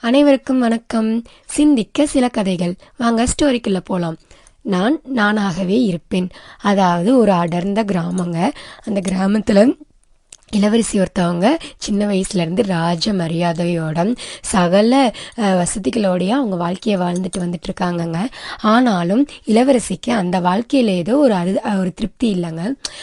அனைவருக்கும் வணக்கம். சிந்திக்க சில கதைகள். வாங்க ஸ்டோரிக்குள்ள போலாம். நான் நானாகவே இருப்பேன். அதாவது ஒரு அடர்ந்த கிராமங்க. அந்த கிராமத்துல இளவரசி ஒருத்தவங்க சின்ன வயசுலேருந்து ராஜ மரியாதையோட சகல வசதிகளோடைய அவங்க வாழ்க்கையை வாழ்ந்துட்டு வந்துட்டு இருக்காங்கங்க ஆனாலும் இளவரசிக்கு அந்த வாழ்க்கையில் ஏதோ ஒரு அரு ஒரு திருப்தி இல்லைங்க.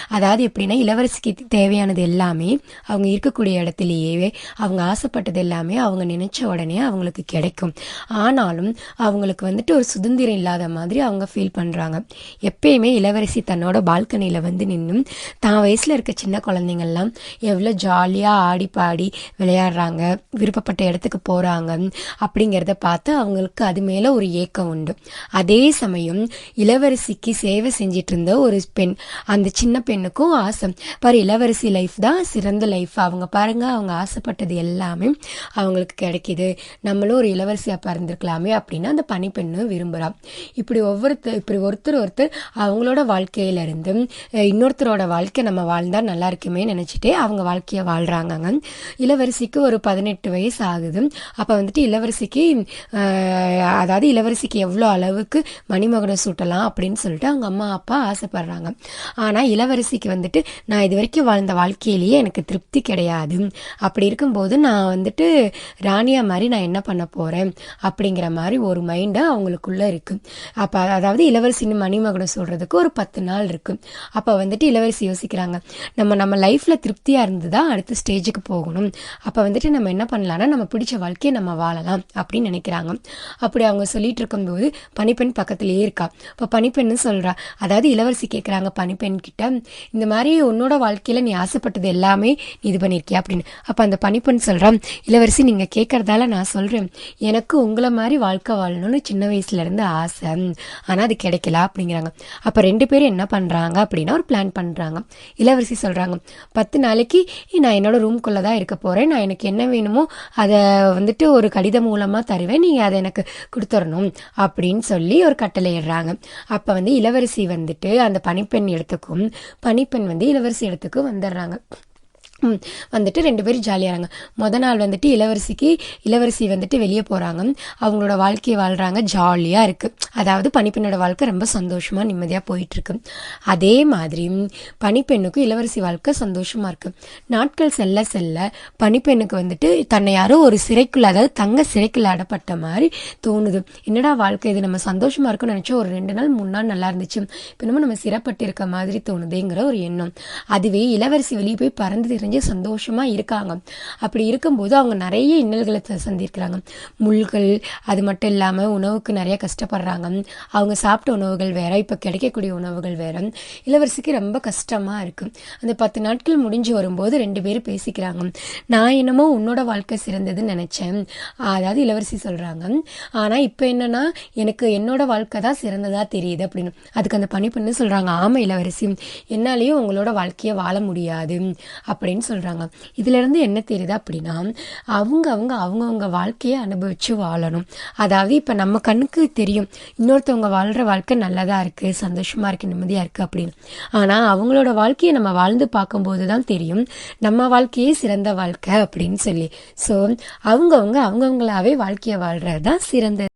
அதாவது எப்படின்னா இளவரசிக்கு தேவையானது எல்லாமே அவங்க இருக்கக்கூடிய இடத்துலையே அவங்க ஆசைப்பட்டது எல்லாமே அவங்க நினைச்ச உடனே அவங்களுக்கு கிடைக்கும். ஆனாலும் அவங்களுக்கு வந்துட்டு ஒரு சுதந்திரம் இல்லாத மாதிரி அவங்க ஃபீல் பண்ணுறாங்க எப்பயுமே இளவரசி தன்னோட பால்கனியில் வந்து நின்றும் தான் வயசில் இருக்க சின்ன குழந்தைங்கள்லாம் எவ்வளோ ஜாலியாக ஆடி பாடி விளையாடுறாங்க விருப்பப்பட்ட இடத்துக்கு போகிறாங்க அப்படிங்கிறத பார்த்து அவங்களுக்கு அது மேலே ஒரு ஏக்கம் உண்டு. அதே சமயம் இளவரசிக்கு சேவை செஞ்சிட்டு இருந்த ஒரு பெண் அந்த சின்ன பெண்ணுக்கும் ஆசை. பாரு இளவரசி லைஃப் தான் சிறந்த லைஃப் அவங்க பாருங்க அவங்க ஆசைப்பட்டது எல்லாமே அவங்களுக்கு கிடைக்குது. நம்மளும் ஒரு இளவரசியாக பிறந்திருக்கலாமே அப்படின்னு அந்த பனிப்பெண்ணு விரும்புகிறான் இப்படி ஒவ்வொருத்தர் இப்படி ஒருத்தர் ஒருத்தர் அவங்களோட வாழ்க்கையிலிருந்து இன்னொருத்தரோட வாழ்க்கை நம்ம வாழ்ந்தால் நல்லா இருக்குமே நினச்சிட்டு அவங்க வாழ்க்கையை வாழ்கிறாங்க இளவரசிக்கு ஒரு பதினெட்டு வயசு ஆகுது அப்போ வந்துட்டு இளவரசிக்கு அதாவது இளவரசிக்கு எவ்வளோ அளவுக்கு மணிமகுடம் சூட்டலாம் அப்படின்னு சொல்லிட்டு அவங்க அம்மா அப்பா ஆசைப்படுறாங்க. ஆனால் இளவரசிக்கு வந்துட்டு நான் இது வரைக்கும் வாழ்ந்த வாழ்க்கையிலேயே எனக்கு திருப்தி கிடையாது. அப்படி இருக்கும்போது நான் வந்துட்டு ராணியா மாதிரி நான் என்ன பண்ண போகிறேன் அப்படிங்கிற மாதிரி ஒரு மைண்டு அவங்களுக்குள்ளே இருக்கு. அப்போ அதாவது இளவரசின்னு மணிமகுடம் சொல்கிறதுக்கு ஒரு பத்து நாள் இருக்கு. அப்போ வந்துட்டு இளவரசி யோசிக்கிறாங்க நம்ம நம்ம லைஃப்பில் திருப்தி திருப்தியாக இருந்து இருந்துதான் அடுத்த ஸ்டேஜுக்கு போகணும். அப்ப வந்துட்டு நம்ம என்ன பண்ணலாம்னா நம்ம பிடிச்ச வாழ்க்கையை நம்ம வாழலாம் அப்படின்னு நினைக்கிறாங்க. அப்படி அவங்க சொல்லிட்டு இருக்கும்போது பனிப்பெண் பக்கத்துலேயே இருக்கா. இப்ப பனிப்பெண்ணு சொல்றா அதாவது இளவரசி கேட்குறாங்க பனிப்பெண் கிட்ட இந்த மாதிரி உன்னோட வாழ்க்கையில நீ ஆசைப்பட்டது எல்லாமே நீ இது பண்ணிருக்கியா? அப்படின்னு. அப்ப அந்த பனிப்பெண் சொல்றான் இளவரசி நீங்க கேட்கறதால நான் சொல்றேன். எனக்கு உங்களை மாதிரி வாழ்க்கை வாழணும்னு சின்ன வயசுலேருந்து ஆசை. ஆனா அது கிடைக்கல அப்படிங்கிறாங்க. அப்ப ரெண்டு பேரும் என்ன பண்றாங்க அப்படின்னா ஒரு பிளான் பண்றாங்க. இளவரசி சொல்றாங்க பத்து நாள் நாளைக்கு நான் என்னோட ரூம்குள்ளே தான் இருக்க போறேன். நான் எனக்கு என்ன வேணுமோ அதை வந்துட்டு ஒரு கடிதம் மூலமாக தருவேன். நீங்கள் அதை எனக்கு கொடுத்துடணும் அப்படின்னு சொல்லி ஒரு கட்டளை இடுறாங்க. வந்து இளவரசி வந்துட்டு அந்த பனிப்பெண் இடத்துக்கும் பனிப்பெண் வந்து இளவரசி இடத்துக்கும் வந்துடுறாங்க. வந்துட்டு ரெண்டு பேரும் ஜாலியாகிறாங்க முத நாள் வந்துட்டு இளவரசிக்கு இளவரசி வந்துட்டு வெளியே போகிறாங்க அவங்களோட வாழ்க்கையை வாழ்கிறாங்க ஜாலியாக இருக்குது அதாவது பனிப்பெண்ணோட வாழ்க்கை ரொம்ப சந்தோஷமாக நிம்மதியாக போயிட்டுருக்கு. அதே மாதிரி பனிப்பெண்ணுக்கும் இளவரசி வாழ்க்கை சந்தோஷமாக இருக்குது நாட்கள் செல்ல செல்ல பனிப்பெண்ணுக்கு வந்துட்டு தன்னை யாரோ ஒரு சிறைக்குள்ள அதாவது தங்க சிறைக்குள்ள அடப்பட்ட மாதிரி தோணுது. என்னடா வாழ்க்கை இது? நம்ம சந்தோஷமாக இருக்கும்னு நினச்சா ஒரு ரெண்டு நாள் மூணு நாள் நல்லா இருந்துச்சு. இப்போ நம்ம நம்ம சிறப்பட்டு இருக்க மாதிரி தோணுதேங்கிற ஒரு எண்ணம். அதுவே இளவரசி வெளியே போய் பறந்து தெரிஞ்சு சந்தோஷமாக இருக்காங்க. அப்படி இருக்கும்போது அவங்க நிறைய இன்னல்களை சந்திருக்கிறாங்க. முள்கள் அது மட்டும் இல்லாமல் உணவுக்கு நிறைய கஷ்டப்படுறாங்க. அவங்க சாப்பிட்ட உணவுகள் வேற இப்போ கிடைக்கக்கூடிய உணவுகள் வேற. இளவரசிக்கு ரொம்ப கஷ்டமாக இருக்குது அந்த பத்து நாட்கள் முடிஞ்சு வரும்போது ரெண்டு பேரும் பேசிக்கிறாங்க. நான் என்னமோ உன்னோட வாழ்க்கை சிறந்ததுன்னு நினச்சேன். அதாவது இளவரசி சொல்கிறாங்க ஆனால் இப்போ என்னன்னா எனக்கு என்னோட வாழ்க்கை தான் சிறந்ததாக தெரியுது அப்படின்னு. அதுக்கு அந்த பணி பண்ணு சொல்கிறாங்க ஆமாம் இளவரசி. என்னாலேயும் உங்களோட வாழ்க்கையை வாழ முடியாது அப்படின்னு சொல்றாங்க. இதுல இருந்து என்ன தெரியுது அப்படின்னா அவங்க அவங்க அவங்கவுங்க வாழ்க்கையை அனுபவிச்சு வாழணும். அதாவது இப்ப நம்ம கண்ணுக்கு தெரியும் இன்னொருத்தவங்க வாழ்ற வாழ்க்கை நல்லதா இருக்கு சந்தோஷமா இருக்கு நிம்மதியா இருக்கு அப்படின்னு. ஆனா அவங்களோட வாழ்க்கையை நம்ம வாழ்ந்து பார்க்கும்போது தான் தெரியும் நம்ம வாழ்க்கையே சிறந்த வாழ்க்கை அப்படின்னு சொல்லி. ஸோ அவங்கவுங்க அவங்கவுங்களாவே வாழ்க்கையை வாழ்கிறது தான் சிறந்தது.